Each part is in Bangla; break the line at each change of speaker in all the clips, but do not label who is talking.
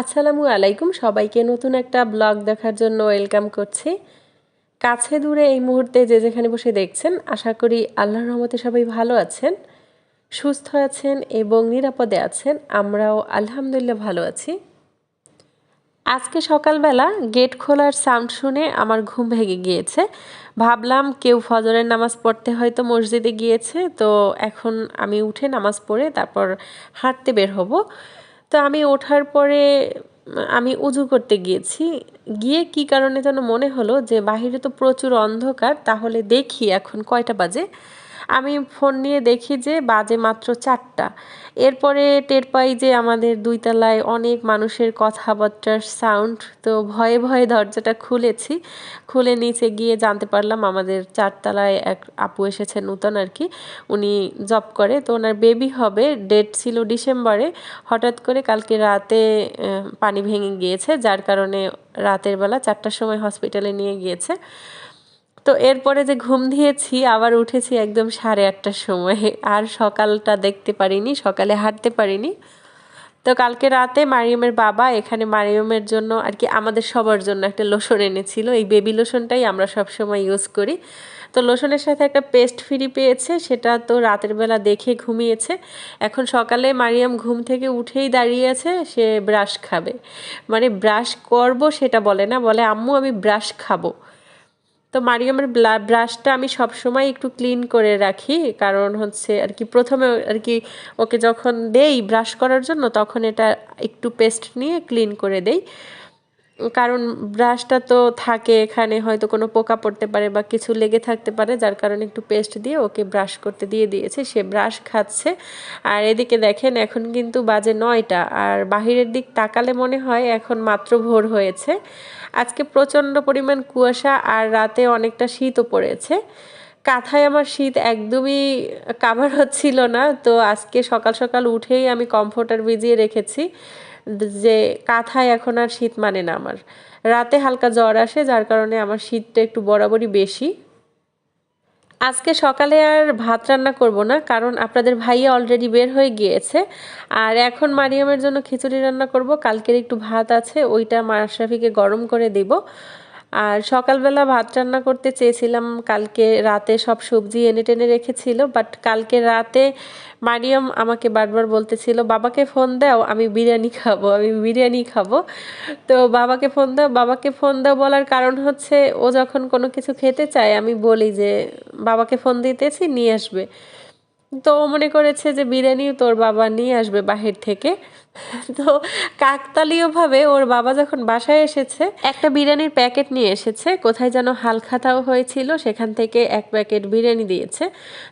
আসসালামু আলাইকুম। সবাইকে নতুন একটা ব্লগ দেখার জন্য ওয়েলকাম করছি। কাছে দূরে এই মুহূর্তে যে যেখানে বসে দেখছেন, আশা করি আল্লাহর রহমতে সবাই ভালো আছেন, সুস্থ আছেন এবং নিরাপদে আছেন। আমরাও আলহামদুলিল্লাহ ভালো আছি। আজকে সকালবেলা গেট খোলার সাউন্ড শুনে আমার ঘুম ভেঙে গিয়েছে। ভাবলাম কেউ ফজরের নামাজ পড়তে হয়তো মসজিদে গিয়েছে, তো এখন আমি উঠে নামাজ পড়ে তারপর হাঁটতে বের হব। তো আমি ওঠার পরে, আমি উজু করতে গিয়েছি। গিয়ে কি কারণে যেন মনে হলো যে, বাহিরে তো প্রচুর অন্ধকার, তাহলে দেখি এখন কয়টা বাজে। আমি ফোন নিয়ে দেখি যে বাজে মাত্র চারটা। এরপরে টের পাই যে আমাদের দুই তলায় অনেক মানুষের কথাবার্তার সাউন্ড তো ভয়ে ভয়ে দরজাটা খুলেছি। খুলে নিচে গিয়ে জানতে পারলাম আমাদের চারতলায় এক আপু এসেছে, নূতন আর কি। উনি জব করে, তো ওনার বেবি হবে ডেট ছিল ডিসেম্বরে। হঠাৎ করে কালকে রাতে পানি ভেঙে গিয়েছে, যার কারণে রাতের বেলা চারটার সময় হসপিটালে নিয়ে গিয়েছে। তো এরপরে যে ঘুম দিয়েছি, আবার উঠেছি একদম সাড়ে আটটার সময়। আর সকালটা দেখতে পারিনি, সকালে হাঁটতে পারিনি। তো কালকে রাতে মারিয়মের বাবা এখানে মারিয়মের জন্য আর কি আমাদের সবার জন্য একটা লোশন এনেছিল। এই বেবি লোশনটাই আমরা সব সময় ইউজ করি। তো লোশনের সাথে একটা পেস্ট ফ্রি পেয়েছে, সেটা তো রাতের বেলা দেখে ঘুমিয়েছে। এখন সকালে মারিয়াম ঘুম থেকে উঠেই দাঁড়িয়ে আছে, সে ব্রাশ খাবে। মানে ব্রাশ করব সেটা বলে না, বলে, আম্মু, আমি ব্রাশ খাব। তো মারিয়ামের ব্রাশটা আমি সব সময় একটু ক্লিন করে রাখি, কারণ হচ্ছে আর কি প্রথমে আর কি ওকে যখন দেই ব্রাশ করার জন্য তখন এটা একটু পেস্ট নিয়ে ক্লিন করে দেই। কারণ ব্রাশটা তো থাকে এখানে, হয়তো কোনো পোকা পড়তে পারে বা কিছু লেগে থাকতে পারে, যার কারণে একটু পেস্ট দিয়ে ওকে ব্রাশ করতে দিয়ে দিয়েছে, সে ব্রাশ খাচ্ছে। আর এদিকে দেখেন, এখন কিন্তু বাজে নয়টা, আর বাহিরের দিক তাকালে মনে হয় এখন মাত্র ভোর হয়েছে। আজকে প্রচণ্ড পরিমাণ কুয়াশা আর রাতে অনেকটা শীতও পড়েছে। কাঁথায় আমার শীত একদমই কাভার হচ্ছিল না, তো আজকে সকাল সকাল উঠেই আমি কমফোর্টার ভিজিয়ে রেখেছি। যে কাঁথায় এখন আর শীত মানে না আমার। রাতে হালকা জ্বর আসে, যার কারণে আমার শীতটা একটু বরাবরই বেশি। আজকে সকালে আর ভাত রান্না করব না, কারণ আপনাদের ভাইয়া অলরেডি বের হয়ে গিয়েছে। আর এখন মারিয়ামের জন্য খিচুড়ি রান্না করব, কালকের একটু ভাত আছে, ওইটা মাশরাফিকে গরম করে দেব। আর সকালবেলা ভাত রান্না করতে চেয়েছিলাম, কালকে রাতে সব সবজি এনে টেনে রেখেছিল বাট কালকে রাতে মারিয়াম আমাকে বারবার বলতেছিল, বাবাকে ফোন দাও, আমি বিরিয়ানি খাব, আমি বিরিয়ানি খাব। তো বাবাকে ফোন দাও, বাবাকে ফোন দাও বলার কারণ হচ্ছে, ও যখন কোনো কিছু খেতে চায়, আমি বলি যে, বাবাকে ফোন দিতেছি, নিয়ে আসবে। তো মনে করেছে যে বিরিয়ানিও তোর বাবা নিয়ে আসবে বাহির থেকে। তো কাকতালীয়ভাবে ওর বাবা যখন বাসায় এসেছে, একটা বিরিয়ানির প্যাকেট নিয়ে এসেছে, কোথায় যেন হালখাতাও হয়েছিল, সেখান থেকে এক প্যাকেট বিরিয়ানি দিয়েছে।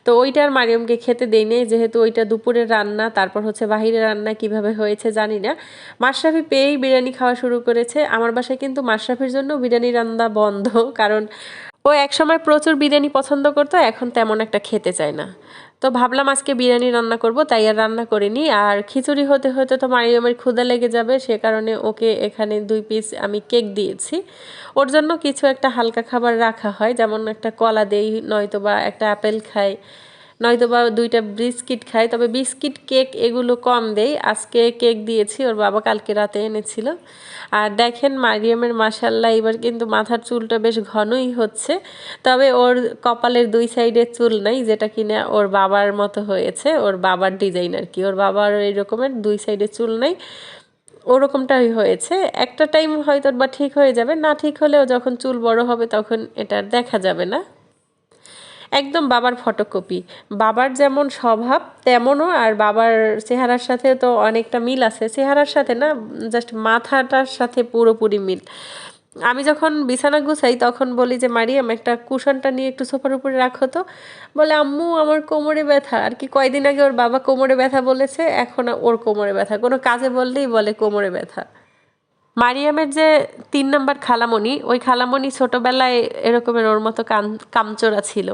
তো ওইটার মারিয়মকে খেতে দেয়নি যেহেতু ওইটা দুপুরের রান্না, তারপর হচ্ছে বাহিরের রান্না কীভাবে হয়েছে জানি না। মাশরাফি পেয়েই বিরিয়ানি খাওয়া শুরু করেছে। আমার বাসায় কিন্তু মাশরাফির জন্য বিরিয়ানি রান্না বন্ধ, কারণ ও একসময় প্রচুর বিরিয়ানি পছন্দ করতো, এখন তেমন একটা খেতে চায় না। তো ভাবলাম আজকে বিরিয়ানি রান্না করব, তাই আর রান্না করিনি। আর খিচুড়ি হতে হতে তো মারিয়মের ক্ষুদা লেগে যাবে, সে কারণে ওকে এখানে দুই পিস আমি কেক দিয়েছি। ওর জন্য কিছু একটা হালকা খাবার রাখা হয়, যেমন একটা কলা দেই নয়তো বা একটা অ্যাপেল খাই। নয়তো বা দুইটা বিস্কিট খাই, তবে বিস্কিট, কেক এগুলো কম দেই। আজকে কেক দিয়েছি, ওর বাবা কালকে রাতে এনেছিল। আর দেখেন মারিয়ামের মাসাল্লাহ এবার কিন্তু মাথার চুলটা বেশ ঘনই হচ্ছে। তবে ওর কপালের দুই সাইডে চুল নাই, যেটা কিনা ওর বাবার মতো হয়েছে। ওর বাবার ডিজাইন আর কি, ওর বাবার এই রকমের দুই সাইডে চুল নাই। ওরকমটাই হয়েছে। একটা টাইম হয়তো বা ঠিক হয়ে যাবে, না ঠিক হলেও যখন চুল বড় হবে তখন এটা দেখা যাবে না। একদম বাবার ফটোকপি বাবার যেমন স্বভাব, তেমনও আর বাবার চেহারার সাথে তো অনেকটা মিল আছে। চেহারার সাথে না জাস্ট মাথাটার সাথে পুরোপুরি মিল। আমি যখন বিছানা গুছাই তখন বলি যে, মারিয়াম, একটা কুশনটা নিয়ে একটু সোফার উপরে রাখো তো। বলে, আম্মু, আমার কোমরে ব্যথা। আর কি কয়দিন আগে ওর বাবা কোমরে ব্যথা বলেছে, এখন ওর কোমরে ব্যথা। কোনো কাজে বললেই বলে কোমরে ব্যথা। মারিয়ামের যে তিন নম্বর খালামণি, ওই খালামণি ছোটোবেলায় এরকমের ওর মতো কান, কামচোরা ছিল।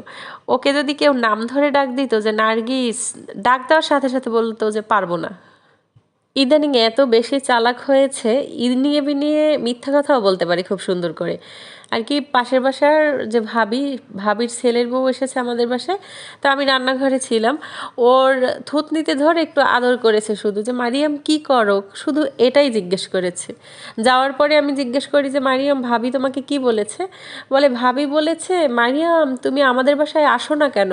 ওকে যদি কেউ নাম ধরে ডাক দিত যে, নার্গিস, ডাক দেওয়ার সাথে সাথে বলতো যে, পারব না। ইদানিং এত বেশি চালাক হয়েছে ঈদ নিয়ে বিনিয়ে মিথ্যা কথাও বলতে পারি খুব সুন্দর করে। আর কি পাশের বাসার যে ভাবি, ভাবির ছেলের বউ এসেছে আমাদের বাসায়, তো আমি রান্নাঘরে ছিলাম। ওর থুতনিতে ধরে একটু আদর করেছে শুধু যে, মারিয়াম, কি করো? শুধু এটাই জিজ্ঞেস করেছে। যাওয়ার পরে আমি জিজ্ঞেস করি যে, মারিয়াম, ভাবি তোমাকে কি বলেছে? বলে, ভাবি বলেছে, মারিয়াম, তুমি আমাদের বাসায় আসো না কেন?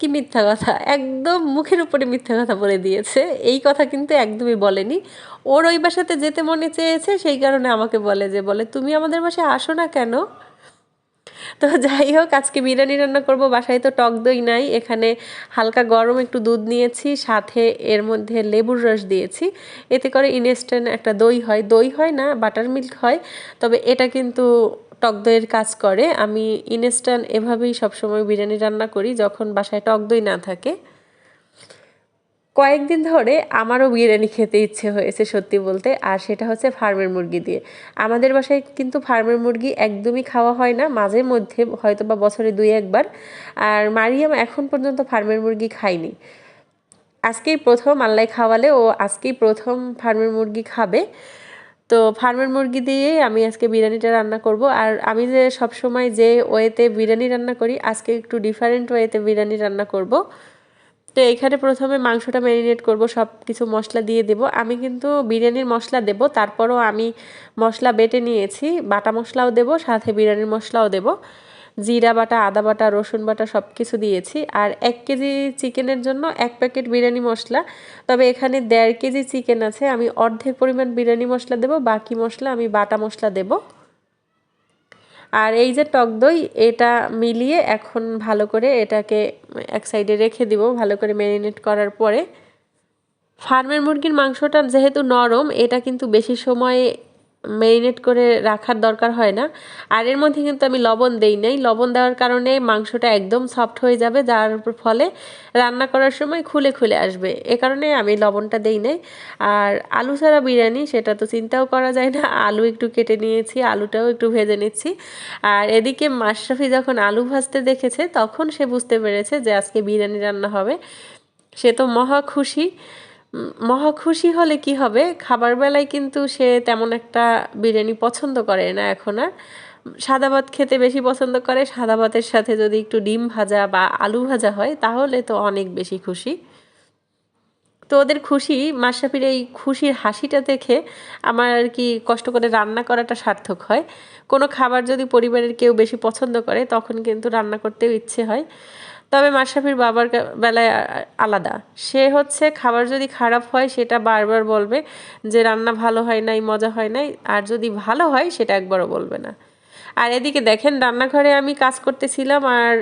কি মিথ্যা কথা? একদম মুখের উপরে মিথ্যা কথা বলে দিয়েছে। এই কথা কিন্তু একদমই বলেনি। ওর ওই বাসাতে যেতে মনে চেয়েছে, সেই কারণে আমাকে বলে যে, বলে, তুমি আমাদের বাসায় আসো না কেন? তো যাই হোক, আজকে বিরিয়ানি রান্না করব। বাসায় তো টক দই নাই। এখানে হালকা গরম একটু দুধ নিয়েছি, সাথে এর মধ্যে লেবুর রস দিয়েছি। এতে করে ইনস্ট্যান্ট একটা দই হয়। দই হয় না, বাটার মিল্ক হয়। তবে এটা কিন্তু টক দইয়ের কাজ করে, আমি ইনস্ট্যান্ট এভাবেই সবসময় বিরিয়ানি রান্না করি যখন বাসায় টক দই না থাকে। কয়েকদিন ধরে আমারও বিরিয়ানি খেতে ইচ্ছে হয়েছে সত্যি বলতে, আর সেটা হচ্ছে ফার্মের মুরগি দিয়ে। আমাদের বাসায় কিন্তু ফার্মের মুরগি একদমই খাওয়া হয় না, মাঝে মধ্যে হয়তো বা বছরে দুই একবার, আর মারিয়াম এখন পর্যন্ত ফার্মের মুরগি খায়নি। আজকেই প্রথম আল্লাহ খাওয়ালে, ও আজকেই প্রথম ফার্মের মুরগি খাবে। তো ফার্মের মুরগি দিয়েই আমি আজকে বিরিয়ানিটা রান্না করব। আর আমি যে সব সময় যে ওয়েতে বিরিয়ানি রান্না করি, আজকে একটু ডিফারেন্ট ওয়েতে বিরিয়ানি রান্না করব। তো এখানে প্রথমে মাংসটা ম্যারিনেট করব সব কিছু মশলা দিয়ে দেব। আমি কিন্তু বিরিয়ানির মশলা দেব, তারপরও আমি মশলা বেটে নিয়েছি, বাটা মশলাও দেব, সাথে বিরিয়ানির মশলাও দেব। জিরা বাটা, আদা বাটা, রসুন বাটা সব কিছু দিয়েছি। আর এক কেজি চিকেনের জন্য এক প্যাকেট বিরিয়ানি মশলা। তবে এখানে দেড় কেজি চিকেন আছে। আমি অর্ধেক পরিমাণ বিরিয়ানি মশলা দেব, বাকি মশলা আমি বাটা মশলা দেব। আর এই যে টক দই, এটা মিলিয়ে এখন ভালো করে এটাকে এক সাইডে রেখে দিব, ভালো করে ম্যারিনেট করার পরে। ফার্মের মুরগির মাংসটা যেহেতু নরম, এটা কিন্তু বেশি সময় ম্যারিনেট করে রাখার দরকার হয় না। আর এর মধ্যে কিন্তু আমি লবণ দেই নাই। লবণ দেওয়ার কারণে মাংসটা একদম সফট হয়ে যাবে, যার ফলে রান্না করার সময় খুলে খুলে আসবে। এ কারণে আমি লবণটা দেই নাই। আর আলু ছাড়া বিরিয়ানি সেটা তো চিন্তাও করা যায় না। আলু একটু কেটে নিয়েছি, আলুটাও একটু ভেজে নিচ্ছি। আর এদিকে মাশরাফি যখন আলু ভাজতে দেখেছে, তখন সে বুঝতে পেরেছে যে আজকে বিরিয়ানি রান্না হবে। সে তো মহা খুশি। মহা খুশি হলে কি হবে? খাবার বেলায় কিন্তু সে তেমন একটা বিরিয়ানি পছন্দ করে না এখন আর। সাদা ভাত খেতে বেশি পছন্দ করে। সাদা ভাতের সাথে যদি একটু ডিম ভাজা বা আলু ভাজা হয়, তাহলে তো অনেক বেশি খুশি। তো ওদের খুশি মাসাফির এই খুশির হাসিটা দেখে আমার আর কি কষ্ট করে রান্না করাটা সার্থক হয়। কোনো খাবার যদি পরিবারের কেউ বেশি পছন্দ করে, তখন কিন্তু রান্না করতেও ইচ্ছে হয়। তবে মাশরাফির বাবার বেলায় আলাদা। সে হচ্ছে খাবার যদি খারাপ হয়, সেটা বারবার বলবে যে রান্না ভালো হয় নাই, মজা হয় নাই, আর যদি ভালো হয়, সেটা একবারও বলবে না। আর এদিকে দেখেন, রান্নাঘরে আমি কাজ করতেছিলাম, আর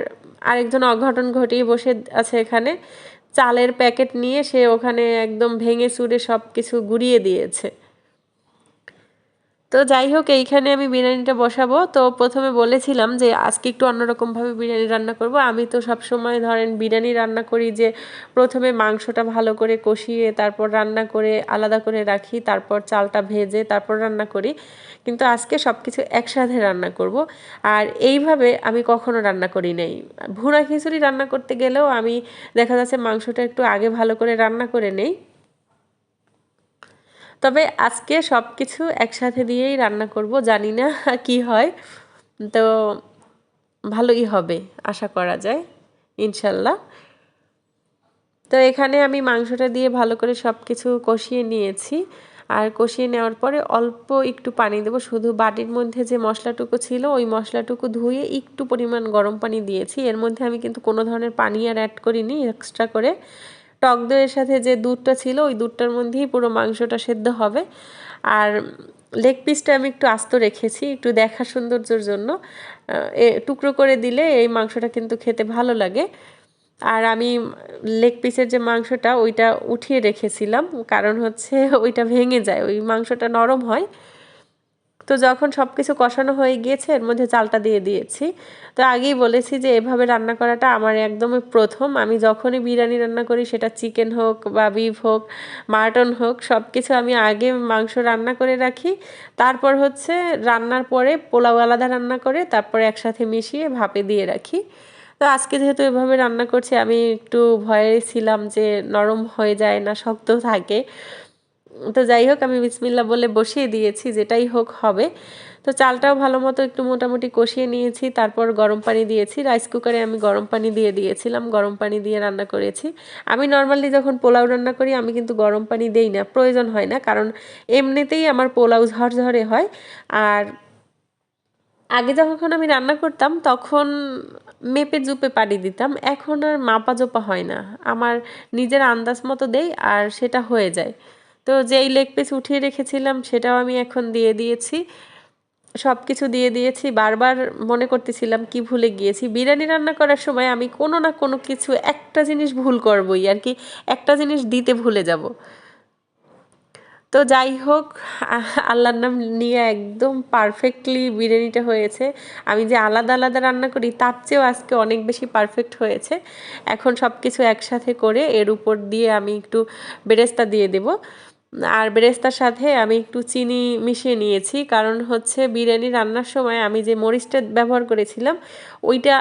আরেকজন অঘটন ঘটিয়ে বসে আছে এখানে। চালের প্যাকেট নিয়ে সে ওখানে একদম ভেঙে চুরে সব কিছু গুড়িয়ে দিয়েছে। তো যাই হোক এইখানে আমি বিরিয়ানিটা বসাবো। তো প্রথমে বলেছিলাম যে, আজকে একটু অন্যরকমভাবে বিরিয়ানি রান্না করব। আমি তো সব সময় ধরেন বিরিয়ানি রান্না করি যে, প্রথমে মাংসটা ভালো করে কষিয়ে, তারপর রান্না করে আলাদা করে রাখি, তারপর চালটা ভেজে, তারপর রান্না করি। কিন্তু আজকে সব কিছু একসাথে রান্না করব। আর এইভাবে আমি কখনো রান্না করি নাই। ভুনা খিচুড়ি রান্না করতে গেলেও আমি দেখা যাচ্ছে মাংসটা একটু আগে ভালো করে রান্না করে নেই। তবে আজকে সব কিছু একসাথে দিয়েই রান্না করব, জানি না কি হয়। তো ভালোই হবে, আশা করা যায়, ইনশাল্লাহ। তো এখানে আমি মাংসটা দিয়ে ভালো করে সব কিছু কষিয়ে নিয়েছি। আর কষিয়ে নেওয়ার পরে অল্প একটু পানি দেবো, শুধু বাটির মধ্যে যে মশলাটুকু ছিল, ওই মশলাটুকু ধুয়ে একটু পরিমাণ গরম পানি দিয়েছি। এর মধ্যে আমি কিন্তু কোনো ধরনের পানি আর অ্যাড করিনি এক্সট্রা করে। টক দইয়ের সাথে যে দুধটা ছিল, ওই দুধটার মধ্যেই পুরো মাংসটা সেদ্ধ হবে। আর লেগ পিসটা আমি একটু আস্ত রেখেছি, একটু দেখা সৌন্দর্যের জন্য। এ টুকরো করে দিলে এই মাংসটা কিন্তু খেতে ভালো লাগে। আর আমি লেগ পিসের যে মাংসটা, ওইটা উঠিয়ে রেখেছিলাম, কারণ হচ্ছে ওইটা ভেঙে যায়, ওই মাংসটা নরম হয়। তো যখন সব কিছু কষানো হয়ে গিয়েছে, এর মধ্যে চালটা দিয়ে দিয়েছি। তো আগেই বলেছি যে এভাবে রান্না করাটা আমার একদমই প্রথম। আমি যখনই বিরিয়ানি রান্না করি, সেটা চিকেন হোক বা বিফ হোক, মাটন হোক সব কিছু আমি আগে মাংস রান্না করে রাখি। তারপর হচ্ছে রান্নার পরে পোলাও আলাদা রান্না করে, তারপরে একসাথে মিশিয়ে ভাপে দিয়ে রাখি। তো আজকে যেহেতু এভাবে রান্না করছি, আমি একটু ভয়ে ছিলাম যে নরম হয়ে যায় না, শক্ত থাকে। তো যাই হোক, আমি বিসমিল্লা বলে বসিয়ে দিয়েছি, যেটাই হোক হবে। তো চালটাও ভালো মতো একটু মোটামুটি কষিয়ে নিয়েছি, তারপর গরম পানি দিয়েছি। রাইস কুকারে আমি গরম পানি দিয়ে দিয়েছিলাম, গরম পানি দিয়ে রান্না করেছি। আমি নর্মালি যখন পোলাও রান্না করি, আমি কিন্তু গরম পানি দেই না, প্রয়োজন হয় না, কারণ এমনিতেই আমার পোলাও ঝরঝরে হয়। আর আগে যখন আমি রান্না করতাম, তখন মেপে জুপে পানি দিতাম, এখন আর মাপা জোপা হয় না। আমার নিজের আন্দাজ মতো দেই, আর সেটা হয়ে যায়। তো যেই লেগ পিস উঠিয়ে রেখেছিলাম, সেটাও আমি এখন দিয়ে দিয়েছি। সব কিছু দিয়ে দিয়েছি। বারবার মনে করতেছিলাম, কি ভুলে গিয়েছি? বিরিয়ানি রান্না করার সময় আমি কোনো না কোনো কিছু, একটা জিনিস ভুল করবই, আর কি একটা জিনিস দিতে ভুলে যাব। তো যাই হোক, আল্লাহর নাম নিয়ে একদম পারফেক্টলি বিরিয়ানিটা হয়েছে। আমি যে আলাদা আলাদা রান্না করি, তার চেয়েও আজকে অনেক বেশি পারফেক্ট হয়েছে। এখন সব কিছু একসাথে করে এর উপর দিয়ে আমি একটু বেরেস্তা দিয়ে দেব। আর বেরেস্তার সাথে আমি একটু চিনি মিশিয়ে নিয়েছি। কারণ হচ্ছে বিরিয়ানি রান্নার সময় আমি যে মরিচটা ব্যবহার করেছিলাম, ওইটা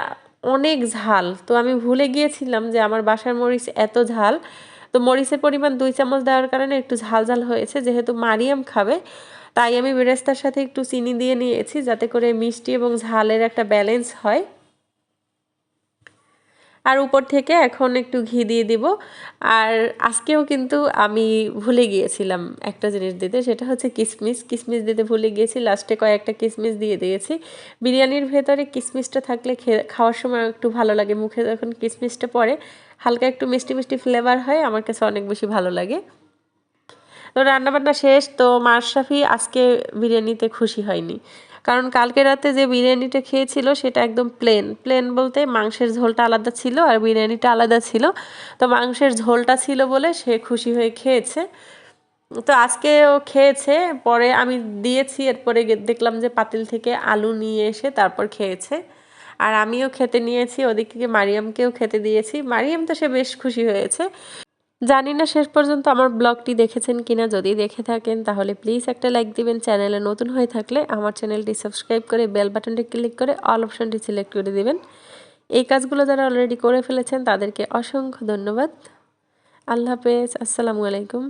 অনেক ঝাল। তো আমি ভুলে গিয়েছিলাম যে আমার বাসার মরিচ এত ঝাল। তো মরিচের পরিমাণ দুই চামচ দেওয়ার কারণে একটু ঝাল ঝাল হয়েছে। যেহেতু মারিয়াম খাবে, তাই আমি বেরেস্তার সাথে একটু চিনি দিয়ে নিয়েছি, যাতে করে মিষ্টি এবং ঝালের একটা ব্যালেন্স হয়। আর উপর থেকে এখন একটু ঘি দিয়ে দিব। আর আজকেও কিন্তু আমি ভুলে গিয়েছিলাম একটা জিনিস দিতে, সেটা হচ্ছে কিসমিস। কিসমিস দিতে ভুলে গিয়েছি, লাস্টে কয়েকটা কিসমিস দিয়ে দিয়েছি। বিরিয়ানির ভেতরে কিসমিসটা থাকলে খাওয়ার সময় একটু ভালো লাগে, মুখে যখন কিসমিসটা পড়ে, হালকা একটু মিষ্টি মিষ্টি ফ্লেভার হয়, আমার কাছে অনেক বেশি ভালো লাগে। তো রান্নাবান্না শেষ, তো মাশরাফি আজকে বিরিয়ানিতে খুশি হয়নি। কারণ কালকে রাতে যে বিরিয়ানিটা খেয়েছিল সেটা একদম প্লেন প্লেন বলতে মাংসের ঝোলটা আলাদা ছিল আর বিরিয়ানিটা আলাদা ছিল। তো মাংসের ঝোলটা ছিল বলে সে খুশি হয়ে খেয়েছে। তো আজকে ও খেয়েছে, পরে আমি দিয়েছি, এরপরে দেখলাম যে পাতিল থেকে আলু নিয়ে এসে তারপর খেয়েছে। আর আমিও খেতে নিয়েছি, ওদিকে মারিয়ামকেও খেতে দিয়েছি। মারিয়াম তো সে বেশ খুশি হয়েছে। জানি না শেষ পর্যন্ত আমার ব্লগটি দেখেছেন কিনা, যদি দেখে থাকেন তাহলে প্লিজ একটা লাইক দিবেন। চ্যানেলে নতুন হয়ে থাকলে আমার চ্যানেলটি সাবস্ক্রাইব করে বেল বাটনটি ক্লিক করে অল অপশনটি সিলেক্ট করে দেবেন। এই কাজগুলো যারা অলরেডি করে ফেলেছেন তাদেরকে অসংখ্য ধন্যবাদ। আল্লাহ হাফেজ, আসসালামু আলাইকুম।